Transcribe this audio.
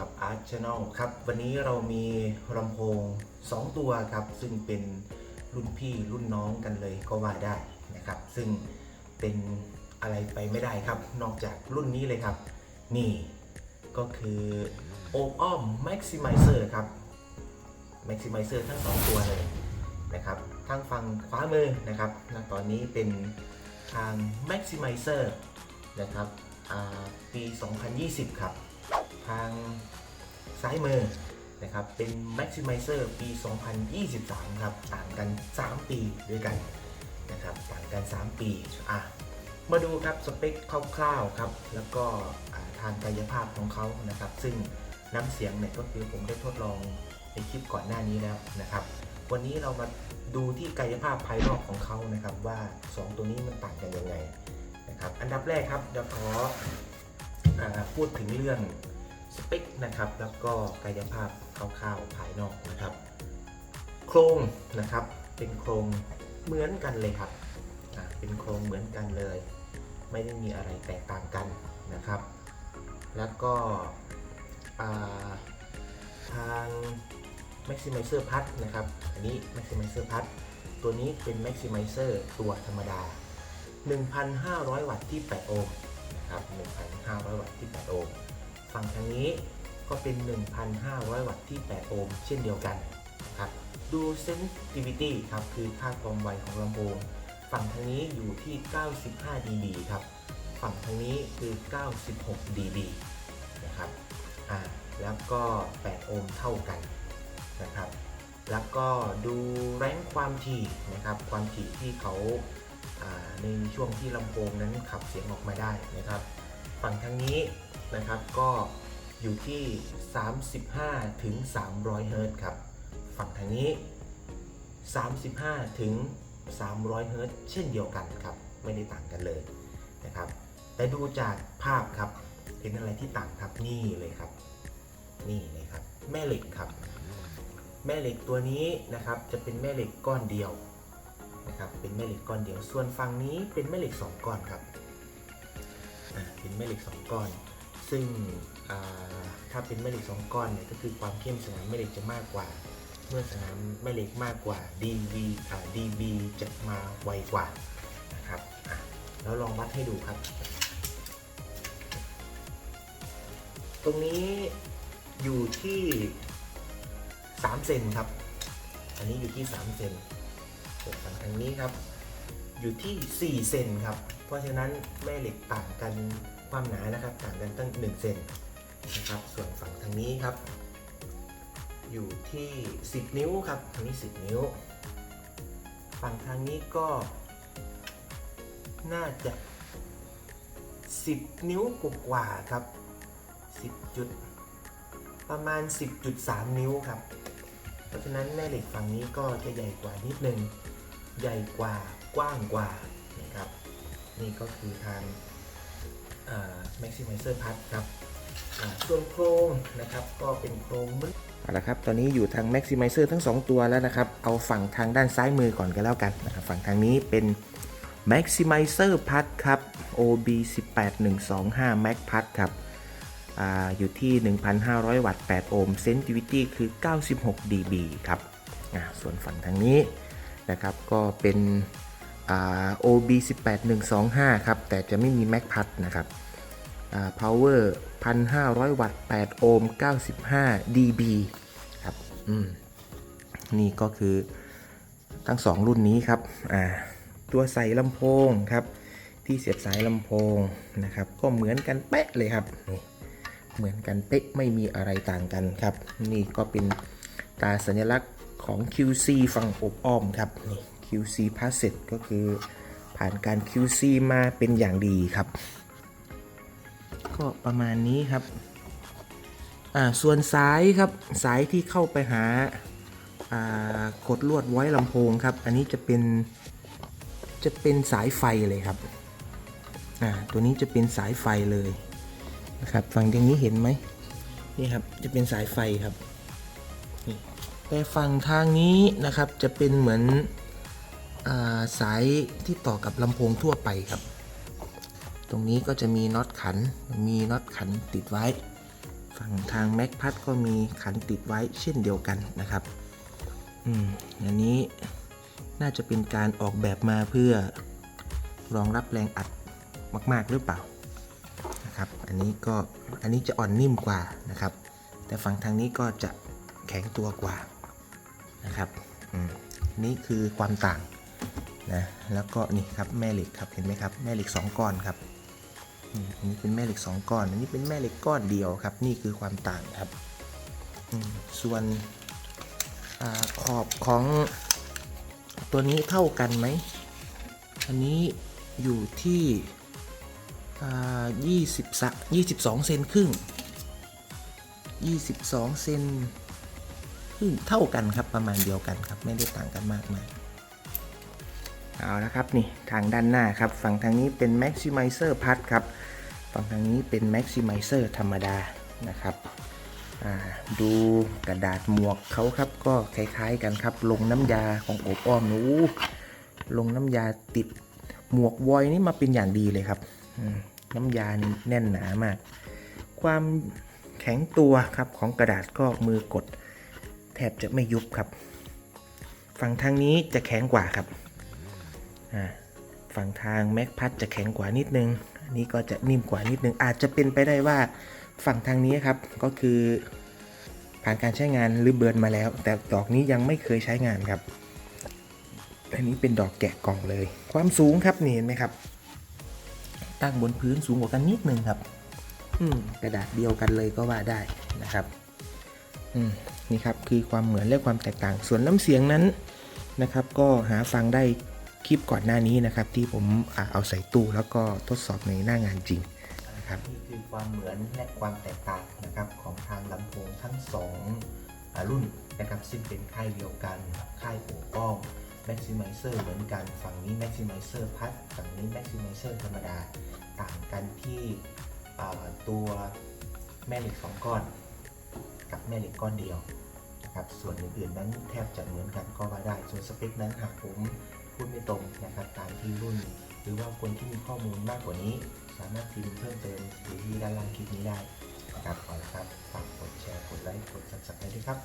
กับ Art Channel ครับ วันนี้เรามีลำโพง 2 ตัวครับ ซึ่งเป็นรุ่นพี่รุ่นน้องกันเลยก็ว่าได้นะครับ ซึ่งเป็นอะไรไปไม่ได้ครับ นอกจากรุ่นนี้เลยครับ นี่ก็คือโออ้อม Maximizer ครับ Maximizer ทั้ง 2 ตัวเลยนะครับทางฝั่งขวามือนะครับณตอนนี้เป็นทาง Maximizer นะครับอ่าปี 2020 ครับ ทาง ซ้ายมือนะครับเป็น Maximizer ปี 2023 ครับ ต่างกัน 3 ปีด้วยกันนะครับต่างกัน 3 ปีอะมาดูครับสเปคคร่าวๆครับ แล้วก็ทางกายภาพของเขานะครับ ซึ่งน้ำเสียงเนี่ยก็คือผมได้ทดลองในคลิปก่อนหน้านี้แล้วนะครับ วันนี้เรามาดูที่กายภาพภายนอกของเขานะครับ ว่า 2 ตัวนี้มันต่างกันยังไงนะครับ อันดับแรกครับเดี๋ยวขออพูดถึงเรื่อง สเปคนะครับ แล้วก็กายภาพคร่าวๆภายนอกนะครับ โครงนะครับ เป็นโครงเหมือนกันเลยครับ เป็นโครงเหมือนกันเลย ไม่ได้มีอะไรแตกต่างกันนะครับ แล้วก็าทาง Maximizer พัดนะครับ อันนี้ Maximizer พัดตัวนี้เป็น Maximizer ตัวธรรมดา 1,500 วัตต์ที่ 8 โอห์มนะครับ 1,500 วัตต์ที่ 8 โอห์ม ฝั่งทางนี้ก็เป็น 1,500 วัตต์ที่ 8 โอห์มเช่นเดียวกันนะครับดู sensitivity ครับคือค่าความไวของลำโพงฝั่งทางนี้อยู่ที่ 95 dB ครับ ฝั่งทางนี้คือ 96 dB นะครับอ่าแล้วก็ 8 โอห์มเท่ากันนะครับ แล้วก็ดูแรงความถี่นะครับ ความถี่ที่เขาอ่าในช่วงที่ลำโพงนั้นขับเสียงออกมาได้นะครับ ฝั่งทางนี้นะครับก็อยู่ที่ 35 ถึง 300 เฮิร์ตครับ ฝั่งทางนี้ 35 ถึง 300 เฮิร์ตเช่นเดียวกันครับ ไม่ได้ต่างกันเลยนะครับ แต่ดูจากภาพครับเห็นอะไรที่ต่างครับนี่เลยครับ นี่เลยครับ แม่เหล็กครับ แม่เหล็กตัวนี้นะครับจะเป็นแม่เหล็กก้อนเดียวนะครับ เป็นแม่เหล็กก้อนเดียว ส่วนฝั่งนี้เป็นแม่เหล็ก 2 ก้อนครับ อ่าเป็นแม่เหล็ก 2 ก้อน ซึ่งถ้าเป็นแม่เหล็ก 2 ก้อนเนี่ยก็คือความเข้มสนามแม่เหล็กจะมากกว่า เมื่อสนามแม่เหล็กมากกว่า dV อ่า dB จะมาไวกว่านะครับแล้วลองวัดให้ดูครับ ตรงนี้อยู่ที่3เซนครับ อันนี้อยู่ที่3เซนส่วนฝั่งทางนี้ครับ อยู่ที่ 4 เซนครับ เพราะฉะนั้นแม่เหล็กต่างกันความหนานะครับ ต่างกันตั้ง1เซนนะครับส่วนฝั่งทางนี้ครับ อยู่ที่ 10 นิ้วครับทางนี้ 10 นิ้ว ฝั่งทางนี้ก็น่าจะ 10 นิ้วกว่าครับ 10 จุด ประมาณ 10.3 นิ้วครับ เพราะฉะนั้นแม่เหล็กฝั่งนี้ก็จะใหญ่กว่านิดนึง ใหญ่กว่ากว้างกว่า นี่ก็คือทาง Maximizer พัดครับส่วนโครงนะครับก็เป็นโครงมึนเอาละครับตอนนี้อยู่ทาง Maximizer ทั้ง 2 ตัวแล้วนะครับ เอาฝั่งทางด้านซ้ายมือก่อนก็แล้วกันนะครับฝั่งทางนี้เป็น Maximizer พัดครับ OB 18125 Max พัดครับออยู่ที่ 1,500 วัตต์ 8 โอห์ม sensitivity คือ 96 dB ครับส่วนฝั่งทางนี้นะครับก็เป็น OB 18125 ครับ แต่จะไม่มี Mac พัดนะครับ power 1,500 วัตต์ 8 โอห์ม 95 dB ครับอืมนี่ก็คือทั้ง 2 รุ่นนี้ครับตัวใส่ลำโพงครับ ที่เสียบสายลำโพงนะครับ ก็เหมือนกันเป๊ะเลยครับ เหมือนกันเป๊ะไม่มีอะไรต่างกันครับ นี่ก็เป็นตราสัญลักษณ์ของ QC ฝั่งอบอ้อมครับนี่ QC Pass ก็คือผ่านการ QC มาเป็นอย่างดีครับ ก็ประมาณนี้ครับอ่าส่วนสายครับสายที่เข้าไปหาอ่ากดลวดไว้ลำโพงครับ อันนี้จะเป็นจะเป็นสายไฟเลยครับอ่าตัวนี้จะเป็นสายไฟเลยนะครับฝั่งตรงนี้เห็นไหมนี่ครับจะเป็นสายไฟครับนี่แต่ฝั่งทางนี้นะครับจะเป็นเหมือน สายที่ต่อกับลำโพงทั่วไปครับ ตรงนี้ก็จะมีน็อตขัน มีน็อตขันติดไว้ ฝั่งทางแม็กพัดก็มีขันติดไว้เช่นเดียวกันนะครับ อืมอันนี้น่าจะเป็นการออกแบบมาเพื่อรองรับแรงอัดมาก ๆ หรือเปล่านะครับ อันนี้ก็อันนี้จะอ่อนนิ่มกว่านะครับ แต่ฝั่งทางนี้ก็จะแข็งตัวกว่านะครับ อืมนี่คือความต่าง นะแล้วก็นี่ครับแม่เหล็กครับเห็นไหมครับแม่เหล็ก 2 ก้อนครับอันนี้เป็นแม่เหล็ก 2 ก้อน อันนี้เป็นแม่เหล็กก้อนเดียวครับ นี่คือความต่างครับส่วนอขอบของตัวนี้เท่ากันไหมอันนี้อยู่ที่ยี่สิบสยี่สิบสองเซนครึ่งยี่สิบสองเซนครึ่งเท่ากันครับประมาณเดียวกันครับไม่ได้ต่างกันมากมาย เอาละครับนี่ทางด้านหน้าครับ ฝั่งทางนี้เป็น Maximizer พัดครับ ฝั่งทางนี้เป็น Maximizer ธรรมดานะครับดูกระดาษหมวกเขาครับก็คล้ายๆกันครับ ลงน้ำยาของโอบอ้อมนู้ลงน้ำยาติดหมวกวอยนี่มาเป็นอย่างดีเลยครับ น้ำยานี่แน่นหนามาก ความแข็งตัวครับของกระดาษก็มือกด แทบจะไม่ยุบครับ ฝั่งทางนี้จะแข็งกว่าครับ ฝั่งทางแม็กพัดจะแข็งกว่านิดนึงอันนี้ก็จะนิ่มกว่านิดนึง อาจจะเป็นไปได้ว่าฝั่งทางนี้ครับก็คือผ่านการใช้งานหรือเบิร์นมาแล้ว แต่ดอกนี้ยังไม่เคยใช้งานครับอันนี้เป็นดอกแกะกล่องเลย ความสูงครับนี่เห็นไหมครับ ตั้งบนพื้นสูงกว่ากันนิดนึงครับ อืมกระดาษเดียวกันเลยก็ว่าได้นะครับ อืมนี่ครับคือความเหมือนและความแตกต่าง ส่วนน้ำเสียงนั้นนะครับ ก็หาฟังได้ คลิปก่อนหน้านี้นะครับ ที่ผมเอาใส่ตู้แล้วก็ทดสอบในหน้างานจริงนะครับนี่คือความเหมือนและความแตกต่างนะครับของทางลำโพงทั้งสองรุ่นนะครับซึ่งเป็นค่ายเดียวกันค่ายโอป้อง Maximizer เหมือนกันฝั่งนี้ Maximizer พัดฝั่งนี้ Maximizer ธรรมดาต่างกันที่ตัวแม่เหล็กสองก้อน กับแม่เหล็กก้อนเดียวนะครับส่วนอื่นๆนั้นแทบจะเหมือนกันก็ว่าได้ ส่วนสเปคนั้นหากผม พูดไม่ตรงนะครับตามที่รุ่น หรือว่าคนที่มีข้อมูลมากกว่านี้ สามารถพิมพ์เพิ่มเติมหรือที่ด้านล่างคลิปนี้ได้นะครับขอละครับฝากกดแชร์กดไลค์กดซับสไครต์ด้วยครับ